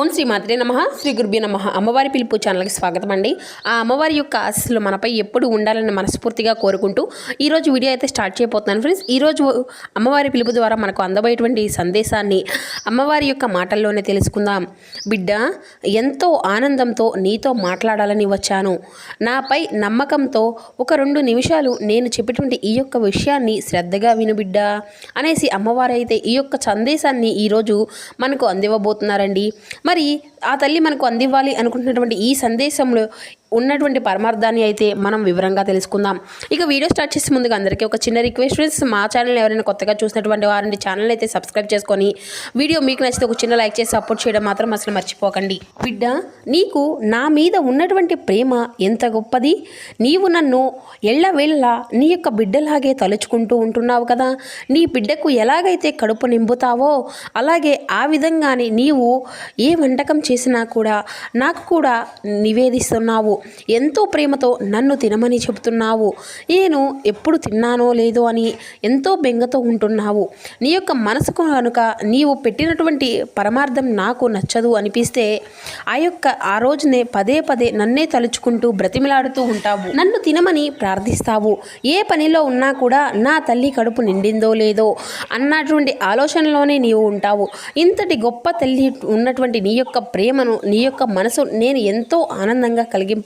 ఓం శ్రీ మాత్రే నమ శ్రీ గురుభ్య నమ. అమ్మవారి పిలుపు ఛానల్కి స్వాగతం అండి. ఆ అమ్మవారి యొక్క ఆశలు మనపై ఎప్పుడు ఉండాలని మనస్ఫూర్తిగా కోరుకుంటూ ఈరోజు వీడియో అయితే స్టార్ట్ చేయబోతున్నాను ఫ్రెండ్స్. ఈరోజు అమ్మవారి పిలుపు ద్వారా మనకు అందబోయేటువంటి సందేశాన్ని అమ్మవారి యొక్క మాటల్లోనే తెలుసుకుందాం. బిడ్డ ఎంతో ఆనందంతో నీతో మాట్లాడాలని వచ్చాను. నాపై నమ్మకంతో ఒక రెండు నిమిషాలు నేను చెప్పేటువంటి ఈ యొక్క విషయాన్ని శ్రద్ధగా విను బిడ్డ అనేసి అమ్మవారు అయితే ఈ యొక్క సందేశాన్ని ఈరోజు మనకు అందివ్వబోతున్నారండి. మరి ఆ తల్లి మనకు అందివ్వాలి అనుకుంటున్నటువంటి ఈ సందేశంలో ఉన్నటువంటి పరమార్థాన్ని అయితే మనం వివరంగా తెలుసుకుందాం. ఇక వీడియో స్టార్ట్ చేసే ముందుగా అందరికీ ఒక చిన్న రిక్వెస్ట్ ఫ్రెండ్స్ మా ఛానల్ ఎవరైనా కొత్తగా చూసినటువంటి వారిని ఛానల్ అయితే సబ్స్క్రైబ్ చేసుకొని వీడియో మీకు నచ్చితే ఒక చిన్న లైక్ చేసి సపోర్ట్ చేయడం మాత్రం అసలు మర్చిపోకండి. బిడ్డ నీకు నా మీద ఉన్నటువంటి ప్రేమ ఎంత గొప్పది? నీవు నన్ను ఎళ్ళవేళ్ళ నీ యొక్క బిడ్డలాగే తలుచుకుంటూ ఉంటున్నావు కదా? నీ బిడ్డకు ఎలాగైతే కడుపు నింపుతావో అలాగే ఆ విధంగానే నీవు ఏ వంటకం చేసినా కూడా నాకు కూడా నివేదిస్తున్నావు. ఎంతో ప్రేమతో నన్ను తినమని చెబుతున్నావు. నేను ఎప్పుడు తిన్నానో లేదో అని ఎంతో బెంగతో ఉంటున్నావు. నీ యొక్క మనసుకు కనుక నీవు పెట్టినటువంటి పరమార్థం నాకు నచ్చదు అనిపిస్తే ఆ యొక్క ఆ రోజునే పదే పదే నన్నే తలుచుకుంటూ బ్రతిమిలాడుతూ ఉంటావు. నన్ను తినమని ప్రార్థిస్తావు. ఏ పనిలో ఉన్నా కూడా నా తల్లి కడుపు నిండిందో లేదో అన్నటువంటి ఆలోచనలోనే నీవు ఉంటావు. ఇంతటి గొప్ప తల్లి ఉన్నటువంటి నీ యొక్క ప్రేమను నీ యొక్క మనసు నేను ఎంతో ఆనందంగా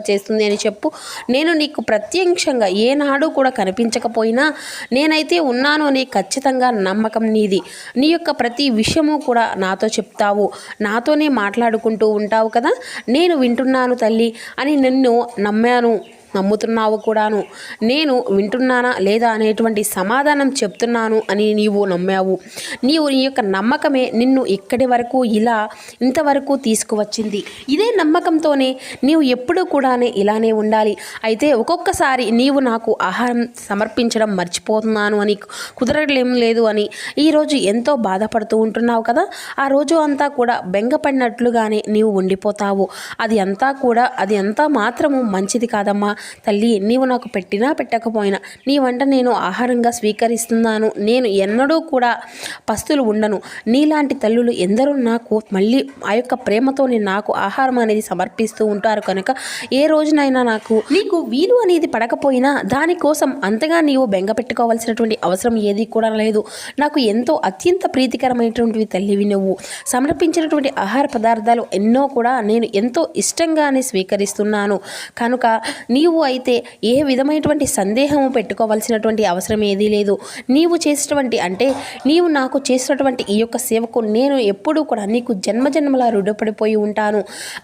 కలిగింపచేస్తుంది అని చెప్పు. నేను నీకు ప్రత్యక్షంగా ఏనాడు కూడా కనిపించకపోయినా నేనైతే ఉన్నాను అని ఖచ్చితంగా నమ్మకం నీది. నీ యొక్క ప్రతి విషయము కూడా నాతో చెప్తావు. నాతోనే మాట్లాడుకుంటూ ఉంటావు కదా? నేను వింటున్నాను తల్లి అని నిన్ను నమ్మాను. నమ్ముతున్నావు కూడాను. నేను వింటున్నానా లేదా అనేటువంటి సమాధానం చెప్తున్నాను అని నీవు నమ్మావు. నీవు నీ యొక్క నమ్మకమే నిన్ను ఇక్కడి వరకు ఇలా ఇంతవరకు తీసుకువచ్చింది. ఇదే నమ్మకంతోనే నీవు ఎప్పుడూ కూడానే ఇలానే ఉండాలి. అయితే ఒక్కొక్కసారి నీవు నాకు ఆహారం సమర్పించడం మర్చిపోతున్నాను అని కుదరలేం లేదు అని ఈరోజు ఎంతో బాధపడుతూ ఉంటున్నావు కదా? ఆ రోజు అంతా కూడా బెంగపడినట్లుగానే నీవు ఉండిపోతావు. అది అంతా కూడా అది అంతా మాత్రము మంచిది కాదమ్మా. తల్లి నీవు నాకు పెట్టినా పెట్టకపోయినా నీ వంట నేను ఆహారంగా స్వీకరిస్తున్నాను. నేను ఎన్నడూ కూడా పస్తులు ఉండను. నీలాంటి తల్లులు ఎందరూ నాకు మళ్ళీ ఆ యొక్క ప్రేమతోనే నాకు ఆహారం అనేది సమర్పిస్తూ ఉంటారు కనుక ఏ రోజునైనా నాకు నీకు వీలు అనేది పడకపోయినా దానికోసం అంతగా నీవు బెంగ పెట్టుకోవాల్సినటువంటి అవసరం ఏది కూడా లేదు. నాకు ఎంతో అత్యంత ప్రీతికరమైనటువంటివి తల్లివి నువ్వు. సమర్పించినటువంటి ఆహార పదార్థాలు ఎన్నో కూడా నేను ఎంతో ఇష్టంగానే స్వీకరిస్తున్నాను. కనుక నీవు నీవు అయితే ఏ విధమైనటువంటి సందేహము పెట్టుకోవాల్సినటువంటి అవసరం ఏదీ లేదు. నీవు చేసినటువంటి అంటే నీవు నాకు చేసినటువంటి ఈ యొక్క సేవకు నేను ఎప్పుడూ కూడా నీకు జన్మజన్మల రుడపడిపోయి ఉంటాను.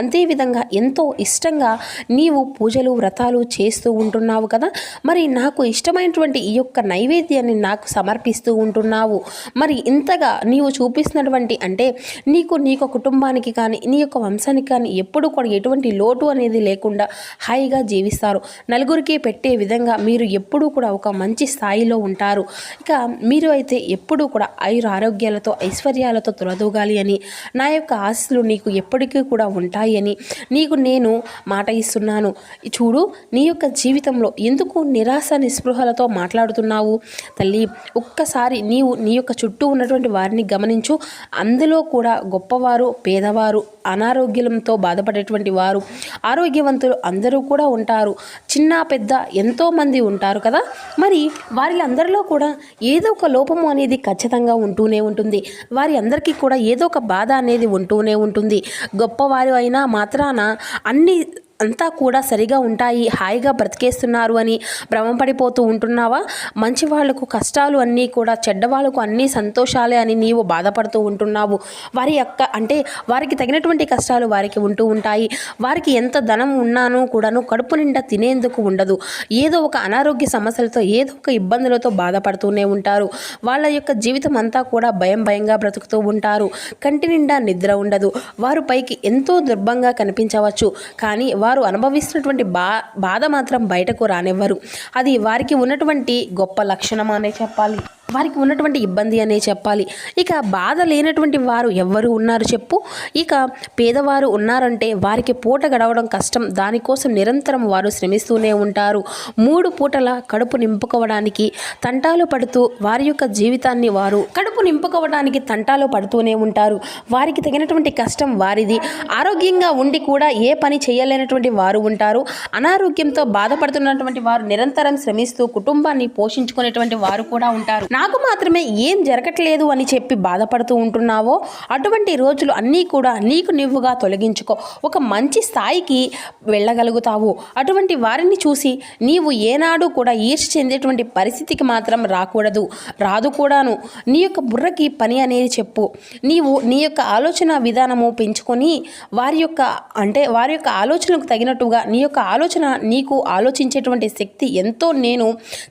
అంతేవిధంగా ఎంతో ఇష్టంగా నీవు పూజలు వ్రతాలు చేస్తూ ఉంటున్నావు కదా. మరి నాకు ఇష్టమైనటువంటి ఈ యొక్క నైవేద్యాన్ని నాకు సమర్పిస్తూ ఉంటున్నావు. మరి ఇంతగా నీవు చూపిస్తున్నటువంటి అంటే నీకు నీ యొక్క కుటుంబానికి కానీ నీ యొక్క వంశానికి కానీ ఎప్పుడు కూడా ఎటువంటి లోటు అనేది లేకుండా హాయిగా చేస్తారు. నలుగురికి పెట్టే విధంగా మీరు ఎప్పుడూ కూడా ఒక మంచి స్థాయిలో ఉంటారు. ఇక మీరు అయితే ఎప్పుడూ కూడా ఆయుర ఆరోగ్యాలతో ఐశ్వర్యాలతో తొలదూగాలి అని నా యొక్క ఆశలు నీకు ఎప్పటికీ కూడా ఉంటాయి అని నీకు నేను మాట ఇస్తున్నాను. చూడు నీ యొక్క జీవితంలో ఎందుకు నిరాశ నిస్పృహలతో మాట్లాడుతున్నావు? తల్లి ఒక్కసారి నీవు నీ యొక్క చుట్టూ ఉన్నటువంటి వారిని గమనించు. అందులో కూడా గొప్పవారు పేదవారు అనారోగ్యంతో బాధపడేటువంటి వారు ఆరోగ్యవంతులు అందరూ కూడా ఉంటారు. చిన్న పెద్ద ఎంతోమంది ఉంటారు కదా? మరి వారి అందరిలో కూడా ఏదో ఒక లోపము అనేది ఖచ్చితంగా ఉంటూనే ఉంటుంది. వారి అందరికీ కూడా ఏదో ఒక బాధ అనేది ఉంటూనే ఉంటుంది. గొప్పవారు అయినా మాత్రాన అన్ని అంతా కూడా సరిగా ఉంటాయి హాయిగా బ్రతికేస్తున్నారు అని భ్రమపడిపోతూ ఉంటున్నావా? మంచి వాళ్ళకు కష్టాలు అన్నీ కూడా చెడ్డవాళ్ళకు అన్నీ సంతోషాలే అని నీవు బాధపడుతూ ఉంటున్నావు. వారి యొక్క అంటే వారికి తగినటువంటి కష్టాలు వారికి ఉంటూ ఉంటాయి. వారికి ఎంత ధనం ఉన్నానో కూడాను కడుపు నిండా తినేందుకు ఉండదు. ఏదో ఒక అనారోగ్య సమస్యలతో ఏదో ఒక ఇబ్బందులతో బాధపడుతూనే ఉంటారు. వాళ్ళ యొక్క జీవితం అంతా కూడా భయం భయంగా బ్రతుకుతూ ఉంటారు. కంటి నిండా నిద్ర ఉండదు. వారు పైకి ఎంతో దుర్భంగా కనిపించవచ్చు. కానీ వారు అనుభవిస్తున్నటువంటి బా బాధ మాత్రం బయటకు రానివ్వరు. అది వారికి ఉన్నటువంటి గొప్ప లక్షణం అనే చెప్పాలి. వారికి ఉన్నటువంటి ఇబ్బంది అనే చెప్పాలి. ఇక బాధ లేనటువంటి వారు ఎవ్వరు ఉన్నారు చెప్పు. ఇక పేదవారు ఉన్నారంటే వారికి పూట గడవడం కష్టం. దానికోసం నిరంతరం వారు శ్రమిస్తూనే ఉంటారు. మూడు పూటల కడుపు నింపుకోవడానికి తంటాలు పడుతూ వారి యొక్క జీవితాన్ని వారు కడుపు నింపుకోవడానికి తంటాలు పడుతూనే ఉంటారు. వారికి తగినటువంటి కష్టం వారిది. ఆరోగ్యంగా ఉండి కూడా ఏ పని చేయలేనటువంటి వారు ఉంటారు. అనారోగ్యంతో బాధపడుతున్నటువంటి వారు నిరంతరం శ్రమిస్తూ కుటుంబాన్ని పోషించుకునేటువంటి వారు కూడా ఉంటారు. నాకు మాత్రమే ఏం జరగట్లేదు అని చెప్పి బాధపడుతూ ఉంటున్నావో? అటువంటి రోజులు అన్నీ కూడా నీకు నువ్వుగా తొలగించుకో. ఒక మంచి స్థాయికి వెళ్ళగలుగుతావు. అటువంటి వారిని చూసి నీవు ఏనాడు కూడా ఈర్ష చెందేటువంటి పరిస్థితికి మాత్రం రాకూడదు. రాదు కూడాను. నీ యొక్క బుర్రకి పని అనేది చెప్పు. నీవు నీ యొక్క ఆలోచన విధానము పెంచుకొని వారి యొక్క అంటే వారి యొక్క ఆలోచనకు తగినట్టుగా నీ యొక్క ఆలోచన నీకు ఆలోచించేటువంటి శక్తి ఎంతో నేను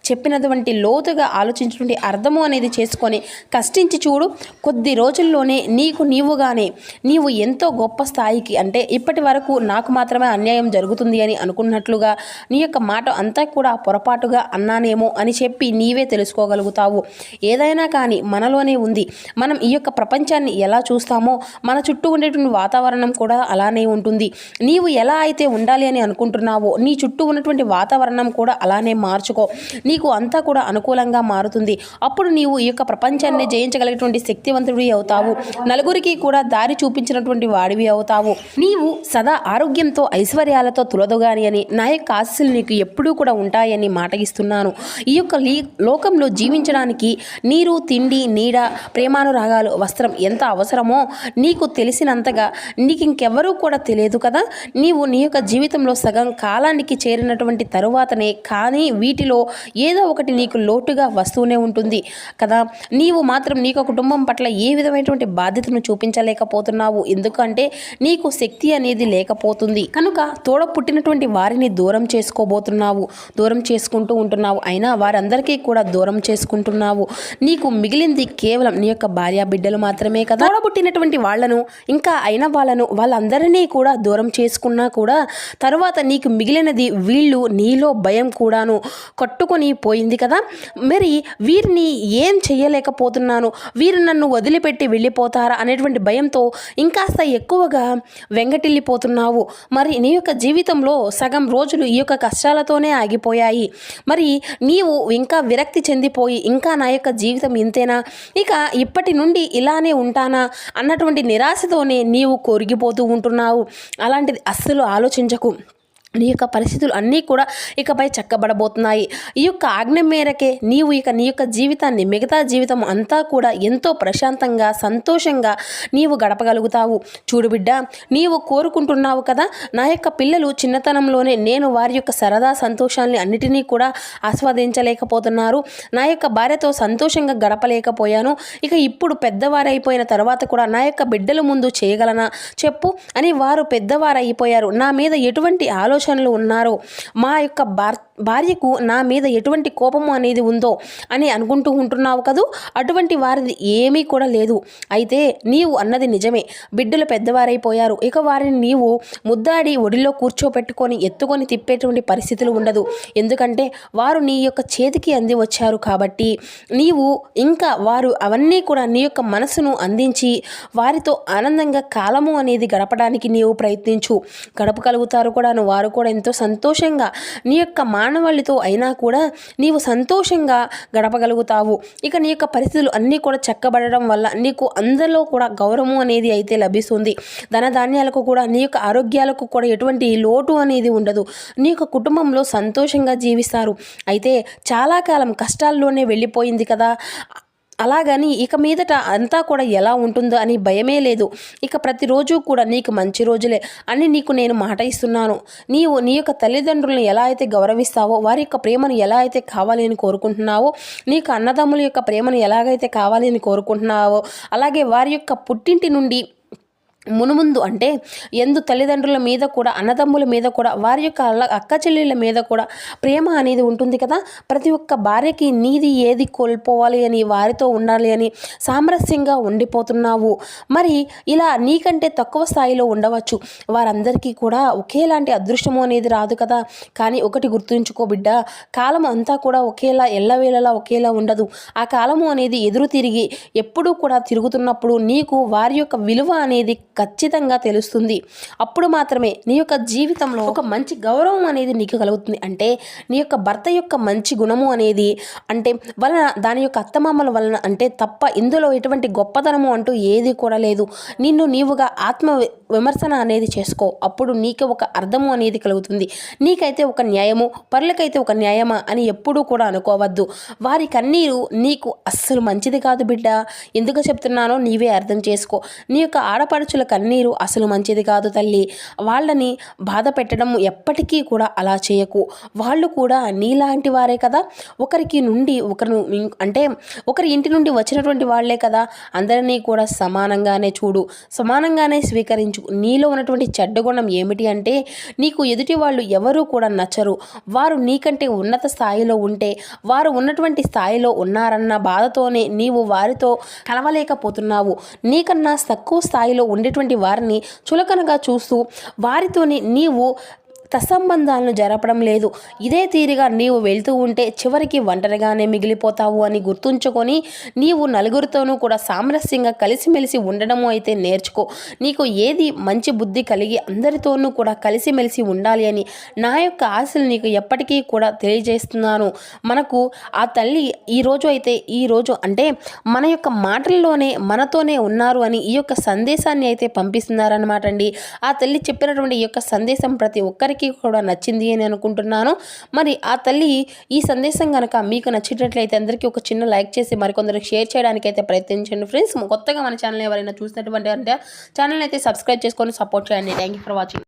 చెప్పినటువంటి లోతుగా ఆలోచించేటువంటి అర్థము అనేది చేసుకొని కష్టించి చూడు కొద్ది రోజుల్లోనే నీకు నీవుగానే నీవు ఎంతో గొప్ప స్థాయికి అంటే ఇప్పటి వరకు నాకు మాత్రమే అన్యాయం జరుగుతుంది అని అనుకున్నట్లుగా నీ యొక్క మాట అంతా కూడా పొరపాటుగా అన్నానేమో అని చెప్పి నీవే తెలుసుకోగలుగుతావు. ఏదైనా కానీ మనలోనే ఉంది. మనం ఈ యొక్క ప్రపంచాన్ని ఎలా చూస్తామో మన చుట్టూ ఉండేటువంటి వాతావరణం కూడా అలానే ఉంటుంది. నీవు ఎలా అయితే ఉండాలి అని అనుకుంటున్నావో నీ చుట్టూ ఉన్నటువంటి వాతావరణం కూడా అలానే మార్చుకో. నీకు అంతా కూడా అనుకూలంగా మారుతుంది. అప్పుడు నీవు ఈ యొక్క ప్రపంచాన్ని జయించగలిగేటువంటి శక్తివంతుడివి అవుతావు. నలుగురికి కూడా దారి చూపించినటువంటి వాడివి అవుతావు. నీవు సదా ఆరోగ్యంతో ఐశ్వర్యాలతో తులదుగాని అని నా యొక్క ఆశలు నీకు ఎప్పుడూ కూడా ఉంటాయని మాట ఇస్తున్నాను ఈ యొక్క లీ లోకంలో జీవించడానికి నీరు తిండి నీడ ప్రేమానురాగాలు వస్త్రం ఎంత అవసరమో నీకు తెలిసినంతగా నీకు ఇంకెవరూ కూడా తెలియదు కదా. నీవు నీ యొక్క జీవితంలో సగం కాలానికి చేరినటువంటి తరువాతనే కానీ వీటిలో ఏదో ఒకటి నీకు లోటుగా వస్తూనే ఉంటుంది. కదా? నీవు మాత్రం నీకు కుటుంబం పట్ల ఏ విధమైనటువంటి బాధ్యతను చూపించలేకపోతున్నావు? ఎందుకంటే నీకు శక్తి అనేది లేకపోతుంది. కనుక తోడ పుట్టినటువంటి వారిని దూరం చేసుకోబోతున్నావు. దూరం చేసుకుంటూ ఉంటున్నావు. అయినా వారందరికీ కూడా దూరం చేసుకుంటున్నావు. నీకు మిగిలింది కేవలం నీ యొక్క భార్య బిడ్డలు మాత్రమే కదా? తోడబుట్టినటువంటి వాళ్ళను ఇంకా అయిన వాళ్ళను వాళ్ళందరినీ కూడా దూరం చేసుకున్నా కూడా తర్వాత నీకు మిగిలినది వీళ్ళు నీలో భయం కూడాను కట్టుకొని పోయింది కదా? మరి వీరిని ఏం చేయలేకపోతున్నాను వీరు నన్ను వదిలిపెట్టి వెళ్ళిపోతారా? అనేటువంటి భయంతో ఇంకాస్త ఎక్కువగా వెంగటిల్లిపోతున్నావు. మరి నీ యొక్క జీవితంలో సగం రోజులు ఈ యొక్క కష్టాలతోనే ఆగిపోయాయి. మరి నీవు ఇంకా విరక్తి చెందిపోయి ఇంకా నా యొక్క జీవితం ఇంతేనా? ఇక ఇప్పటి నుండి ఇలానే ఉంటానా? అన్నటువంటి నిరాశతోనే నీవు కొరిగిపోతూ ఉంటున్నావు. అలాంటిది అస్సలు ఆలోచించకు. నీ యొక్క పరిస్థితులు అన్నీ కూడా ఇకపై చక్కబడబోతున్నాయి. ఈ యొక్క ఆజ్ఞ మేరకే నీవు ఇక నీ యొక్క జీవితాన్ని మిగతా జీవితం అంతా కూడా ఎంతో ప్రశాంతంగా సంతోషంగా నీవు గడపగలుగుతావు. చూడు బిడ్డ నీవు కోరుకుంటున్నావు కదా నా యొక్క పిల్లలు చిన్నతనంలోనే నేను వారి యొక్క సరదా సంతోషాన్ని అన్నిటినీ కూడా ఆస్వాదించలేకపోతున్నారు. నా యొక్క భార్యతో సంతోషంగా గడపలేకపోయాను. ఇక ఇప్పుడు పెద్దవారైపోయిన తర్వాత కూడా నా యొక్క బిడ్డల ముందు చేయగలనా? చెప్పు అని వారు పెద్దవారైపోయారు. నా మీద ఎటువంటి ఆలోచనలు ఉన్నారో. మా యొక్క భర్త భార్యకు నా మీద ఎటువంటి కోపము అనేది ఉందో అని అనుకుంటూ ఉంటున్నావు కదూ? అటువంటి వారిది ఏమీ కూడా లేదు. అయితే నీవు అన్నది నిజమే. బిడ్డలు పెద్దవారైపోయారు. ఇక వారిని నీవు ముద్దాడి ఒడిలో కూర్చోపెట్టుకొని ఎత్తుకొని తిప్పేటువంటి పరిస్థితులు ఉండదు. ఎందుకంటే వారు నీ యొక్క చేతికి అంది వచ్చారు కాబట్టి నీవు ఇంకా వారు అవన్నీ కూడా నీ యొక్క మనసును అందించి వారితో ఆనందంగా కాలము అనేది గడపడానికి నీవు ప్రయత్నించు. గడపగలుగుతారు కూడాను. వారు కూడా ఎంతో సంతోషంగా నీ యొక్క మా ఆనవాళ్ళతో అయినా కూడా నీవు సంతోషంగా గడపగలుగుతావు. ఇక నీ యొక్క పరిస్థితులు అన్నీ కూడా చక్కబడడం వల్ల నీకు అందరిలో కూడా గౌరవం అనేది అయితే లభిస్తుంది. ధనధాన్యాలకు కూడా నీ యొక్క ఆరోగ్యాలకు కూడా ఎటువంటి లోటు అనేది ఉండదు. నీ యొక్క కుటుంబంలో సంతోషంగా జీవిస్తారు. అయితే చాలా కాలం కష్టాల్లోనే వెళ్ళిపోయింది కదా. అలాగని ఇక మీదట అంతా కూడా ఎలా ఉంటుందో అని భయమే లేదు. ఇక ప్రతిరోజు కూడా నీకు మంచి రోజులే అని నీకు నేను మాట ఇస్తున్నాను. నీవు నీ యొక్క తల్లిదండ్రులను ఎలా అయితే గౌరవిస్తావో వారి యొక్క ప్రేమను ఎలా అయితే కావాలి అని కోరుకుంటున్నావో నీకు అన్నదమ్ముల యొక్క ప్రేమను ఎలాగైతే కావాలి అని కోరుకుంటున్నావో అలాగే వారి యొక్క పుట్టింటి నుండి మునుముందు అంటే ఎందు తల్లిదండ్రుల మీద కూడా అన్నదమ్ముల మీద కూడా వారి యొక్క అక్క చెల్లెళ్ళ మీద కూడా ప్రేమ అనేది ఉంటుంది కదా. ప్రతి ఒక్క భార్యకి నీది ఏది కోల్పోవాలి అని వారితో ఉండాలి అని సామరస్యంగా ఉండిపోతున్నావు. మరి ఇలా నీకంటే తక్కువ స్థాయిలో ఉండవచ్చు. వారందరికీ కూడా ఒకేలాంటి అదృష్టము అనేది రాదు కదా. కానీ ఒకటి గుర్తుంచుకో బిడ్డ కాలం అంతా కూడా ఒకేలా ఎల్లవేళలా ఒకేలా ఉండదు. ఆ కాలము అనేది ఎదురు తిరిగి ఎప్పుడూ కూడా తిరుగుతున్నప్పుడు నీకు వారి యొక్క విలువ అనేది ఖచ్చితంగా తెలుస్తుంది. అప్పుడు మాత్రమే నీ యొక్క జీవితంలో ఒక మంచి గౌరవం అనేది నీకు కలుగుతుంది. అంటే నీ యొక్క భర్త యొక్క మంచి గుణము అనేది అంటే వలన దాని యొక్క అత్తమామల వలన అంటే తప్ప ఇందులో ఎటువంటి గొప్పతనము అంటూ ఏది కూడా లేదు. నిన్ను నీవుగా ఆత్మ విమర్శన అనేది చేసుకో. అప్పుడు నీకు ఒక అర్థము అనేది కలుగుతుంది. నీకైతే ఒక న్యాయము పరులకైతే ఒక న్యాయమా అని ఎప్పుడూ కూడా అనుకోవద్దు. వారి కన్నీరు నీకు అస్సలు మంచిది కాదు బిడ్డ. ఎందుకు చెప్తున్నానో నీవే అర్థం చేసుకో. నీ యొక్క ఆడపడుచుల కన్నీరు అసలు మంచిది కాదు తల్లి. వాళ్ళని బాధ పెట్టడం ఎప్పటికీ కూడా అలా చేయకు. వాళ్ళు కూడా నీలాంటి వారే కదా. ఒకరికి నుండి ఒకరు అంటే ఒకరి ఇంటి నుండి వచ్చినటువంటి వాళ్ళే కదా. అందరినీ కూడా సమానంగానే చూడు. సమానంగానే స్వీకరించు. నీలో ఉన్నటువంటి చెడ్డ గుణం ఏమిటి అంటే నీకు ఎదుటి వాళ్ళు ఎవరూ కూడా నచ్చరు. వారు నీకంటే ఉన్నత స్థాయిలో ఉంటే వారు ఉన్నటువంటి స్థాయిలో ఉన్నారన్న బాధతోనే నీవు వారితో కలవలేకపోతున్నావు. నీకన్నా తక్కువ స్థాయిలో ఉండే ఉండేటువంటి వారిని చులకనగా చూస్తూ వారితోనే నీవు తత్సంబంధాలను జరపడం లేదు. ఇదే తీరుగా నీవు వెళ్తూ ఉంటే చివరికి ఒంటరిగానే మిగిలిపోతావు అని గుర్తుంచుకొని నీవు నలుగురితోనూ కూడా సామరస్యంగా కలిసిమెలిసి ఉండడము అయితే నేర్చుకో. నీకు ఏది మంచి బుద్ధి కలిగి అందరితోనూ కూడా కలిసిమెలిసి ఉండాలి అని నా యొక్క ఆశలు నీకు ఎప్పటికీ కూడా తెలియజేస్తున్నాను. మనకు ఆ తల్లి ఈ రోజు అయితే ఈ రోజు అంటే మన యొక్క మాటల్లోనే మనతోనే ఉన్నారు అని ఈ యొక్క సందేశాన్ని అయితే పంపిస్తున్నారనమాట అండి. ఆ తల్లి చెప్పినటువంటి ఈ యొక్క సందేశం ప్రతి ఒక్కరికి కూడా నచ్చింది అని అనుకుంటున్నాను. మరి ఆ తల్లి ఈ సందేశం కనుక మీకు నచ్చేటట్లయితే అందరికీ ఒక చిన్న లైక్ చేసి మరికొందరికి షేర్ చేయడానికి అయితే ప్రయత్నించండి ఫ్రెండ్స్. కొత్తగా మన ఛానల్ ఎవరైనా చూసినటువంటి అంటే ఛానల్ అయితే సబ్స్క్రైబ్ చేసుకొని సపోర్ట్ చేయండి. Thank you for watching.